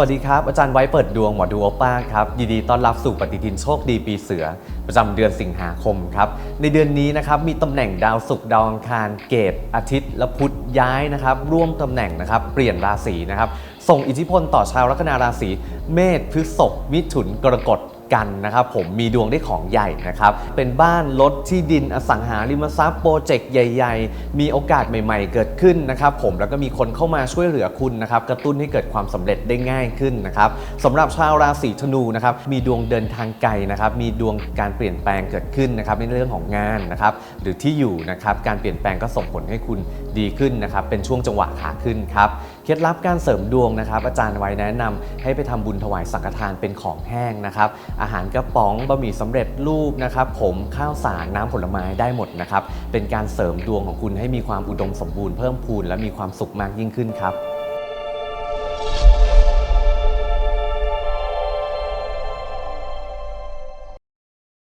วัสดีครับ อาจารย์ไว้เปิดดวงหมอดูโอป้าครับ ยินดีต้อนรับสู่ปฏิทินโชคดีปีเสือ ประจำเดือนสิงหาคมครับ ในเดือนนี้นะครับมีตำแหน่งดาวศุกร์ดาวอังคารเกตอาทิตย์ และพุธย้ายนะครับ ร่วมตำแหน่งนะครับ เปลี่ยนราศีนะครับ ส่งอิทธิพลต่อชาวลัคนาราศีเมษพฤษภมิถุนกรกฎ กันนะครับผมมีดวงได้ของใหญ่นะครับเป็นบ้านรถที่ดินอสังหาริมทรัพย์โปรเจกต์ใหญ่ ๆ มีโอกาสใหม่ ๆ เกิดขึ้นนะครับผมแล้วก็มีคนเข้ามาช่วยเหลือคุณนะครับกระตุ้นให้เกิดความสำเร็จได้ง่ายขึ้นนะครับสำหรับชาวราศีธนูนะครับมีดวงเดินทางไกลนะครับมีดวงการเปลี่ยนแปลงเกิดขึ้นนะครับในเรื่องของงานนะครับหรือที่อยู่นะครับการเปลี่ยนแปลงก็ส่งผลให้คุณดีขึ้นนะครับเป็นช่วงจังหวะขาขึ้นครับเคล็ดลับการเสริมดวงนะครับ อาจารย์ไว้แนะนำให้ไปทำบุญถวายสังฆทานเป็นของแห้งนะครับอาหารกระป๋องบะหมี่สำเร็จรูปนะครับผมข้าวสารน้ำผลไม้ได้หมดนะครับเป็นการเสริมดวงของคุณให้มีความอุดมสมบูรณ์เพิ่มพูนและมีความสุขมากยิ่งขึ้นครับ